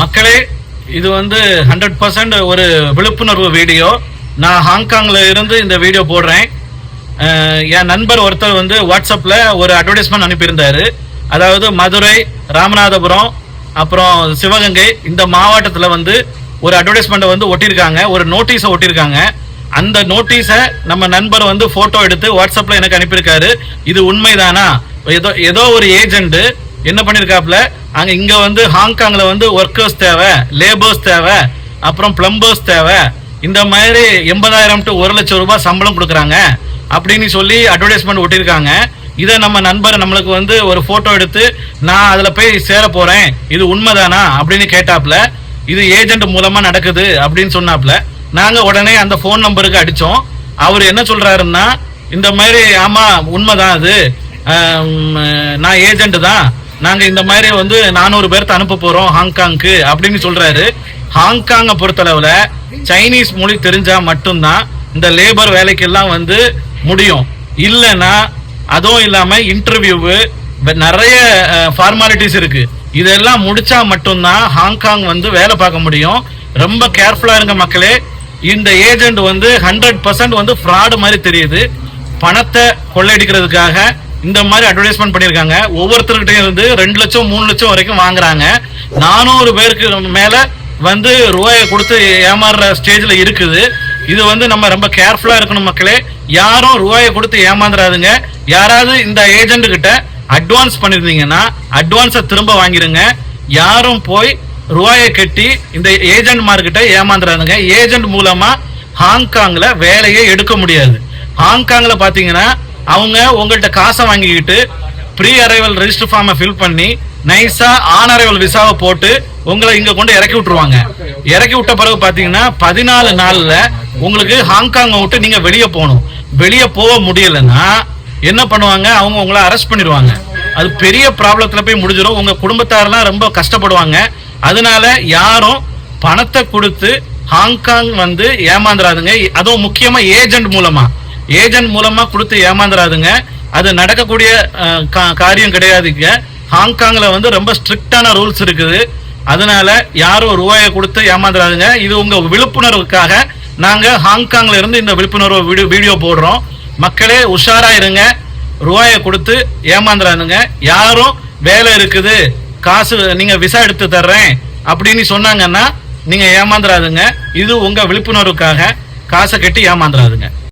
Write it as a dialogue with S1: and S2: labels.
S1: மக்களே இது வந்து ஹண்ட்ரட் பர்சன்ட் ஒரு விழிப்புணர்வு வீடியோ. நான் ஹாங்காங்ல இருந்து இந்த வீடியோ போடுறேன். என் நண்பர் ஒருத்தர் வந்து வாட்ஸ்அப்ல ஒரு அட்வர்டைஸ்மெண்ட் அனுப்பியிருந்தாரு. அதாவது மதுரை ராமநாதபுரம் அப்புறம் சிவகங்கை இந்த மாவட்டத்தில் வந்து ஒரு அட்வர்டைஸ்மெண்ட் வந்து ஒட்டியிருக்காங்க. ஒரு நோட்டீஸை ஒட்டியிருக்காங்க. அந்த நோட்டீஸை நம்ம நண்பர் வந்து போட்டோ எடுத்து வாட்ஸ்அப்ல எனக்கு அனுப்பியிருக்காரு. இது உண்மைதானா? ஏதோ ஏதோ ஒரு ஏஜென்ட் என்ன பண்ணிருக்காப்ல அங்க இங்க வந்து ஹாங்காங்ல வந்து ஒர்க்கர்ஸ் தேவை லேபர்ஸ் தேவை அப்புறம் பிளம்பர்ஸ் தேவை. இந்த மாதிரி எண்பதாயிரம் டு ஒரு லட்சம் ரூபாய் சம்பளம் கொடுக்குறாங்க. அப்படின்னு சொல்லி அட்வர்டைஸ்மெண்ட் ஒட்டியிருக்காங்க. இதை நம்ம நண்பர் நம்மளுக்கு வந்து ஒரு ஃபோட்டோ எடுத்து நான் அதில் போய் சேர போகிறேன் இது உண்மைதானா? அப்படின்னு கேட்டாப்புல இது ஏஜென்ட் மூலமாக நடக்குது அப்படின்னு சொன்னாப்புல நாங்கள் உடனே அந்த ஃபோன் நம்பருக்கு அடித்தோம் அவர் என்ன சொல்கிறாருன்னா இந்த மாதிரி ஆமாம் உண்மைதான் அது. நான் ஏஜென்ட் தான். நாங்க இந்த மாதிரி வந்து நானூறு பேர்த்த அனுப்ப போறோம் ஹாங்காங்க்கு அப்படின்னு சொல்றாரு. ஹாங்காங்கை பொறுத்தளவுல சைனீஸ் மொழி தெரிஞ்சா மட்டும்தான் இந்த லேபர் வேலைக்கெல்லாம் வந்து முடியும். இல்லைன்னா அதுவும் இல்லாம இன்டர்வியூவு நிறைய ஃபார்மாலிட்டிஸ் இருக்கு. இதெல்லாம் முடிச்சா மட்டும்தான் ஹாங்காங் வந்து வேலை பார்க்க முடியும். ரொம்ப கேர்ஃபுல்லா இருங்க மக்களே. இந்த ஏஜென்ட் வந்து ஹண்ட்ரட் பர்சன்ட் வந்து ஃப்ராடு மாதிரி தெரியுது. பணத்தை கொள்ளையடிக்கிறதுக்காக இந்த மாதிரி அட்வர்டைஸ்மெண்ட் பண்ணியிருக்காங்க. ஒவ்வொருத்தர்கிட்டையும் இருந்து ரெண்டு லட்சம் மூணு லட்சம் வரைக்கும் வாங்குறாங்க. நானூறு பேருக்கு மேல வந்து ரூபாயை கொடுத்து ஏமாறுற ஸ்டேஜில் இருக்குது. இது வந்து நம்ம ரொம்ப கேர்ஃபுல்லாக இருக்கணும் மக்களே. யாரும் ரூபாயை கொடுத்து ஏமாந்துறாதுங்க. யாராவது இந்த ஏஜென்ட் கிட்ட அட்வான்ஸ் பண்ணிருந்தீங்கன்னா அட்வான்ஸை திரும்ப வாங்கிருங்க. யாரும் போய் ரூபாயை கட்டி இந்த ஏஜென்ட் மார்கிட்ட ஏமாந்துறாதுங்க. ஏஜென்ட் மூலமா ஹாங்காங்ல வேலையை எடுக்க முடியாது. ஹாங்காங்ல பாத்தீங்கன்னா அவங்க உங்கள்கிட்ட காசை வாங்கிக்கிட்டு ப்ரீ அரைவல் ரெஜிஸ்டர் ஃபார்மை ஃபில் பண்ணி நைஸா ஆன் அரைவல் விசாவை போட்டு உங்களை இங்க கொண்டு இறக்கி விட்டுருவாங்க. இறக்கி விட்ட பிறகு பாத்தீங்கன்னா பதினாலு நாள்ல உங்களுக்கு ஹாங்காங்கை விட்டு நீங்க வெளியே போகணும். வெளியே போக முடியலன்னா என்ன பண்ணுவாங்க? அவங்க உங்களை அரெஸ்ட் பண்ணிடுவாங்க. அது பெரிய ப்ராப்ளத்துல போய் முடிஞ்சிடும் உங்க குடும்பத்தாரெல்லாம் ரொம்ப கஷ்டப்படுவாங்க. அதனால யாரும் பணத்தை கொடுத்து ஹாங்காங் வந்து ஏமாந்துறாதுங்க. அதுவும் முக்கியமா ஏஜென்ட் மூலமா. ஏஜென்ட் மூலமா கொடுத்து ஏமாந்துறாதுங்க. அது நடக்கக்கூடிய கா- காரியம் கிடையாதுங்க ஹாங்காங்கில் வந்து ரொம்ப ஸ்ட்ரிக்டான ரூல்ஸ் இருக்குது. அதனால யாரும் ரூபாயை கொடுத்து ஏமாந்துறாதுங்க. இது உங்க விழிப்புணர்வுக்காக நாங்கள் ஹாங்காங்ல இருந்து இந்த விழிப்புணர்வு வீடியோ வீடியோ போடுறோம். மக்களே உஷாரா இருங்க ரூபாயை கொடுத்து ஏமாந்துறாதுங்க. யாரும் வேலை இருக்குது. காசு நீங்க விசா எடுத்து தர்றேன் அப்படின்னு சொன்னாங்கன்னா நீங்க ஏமாந்துடாதுங்க இது உங்க விழிப்புணர்வுக்காக காசை கட்டி ஏமாந்துறாதுங்க.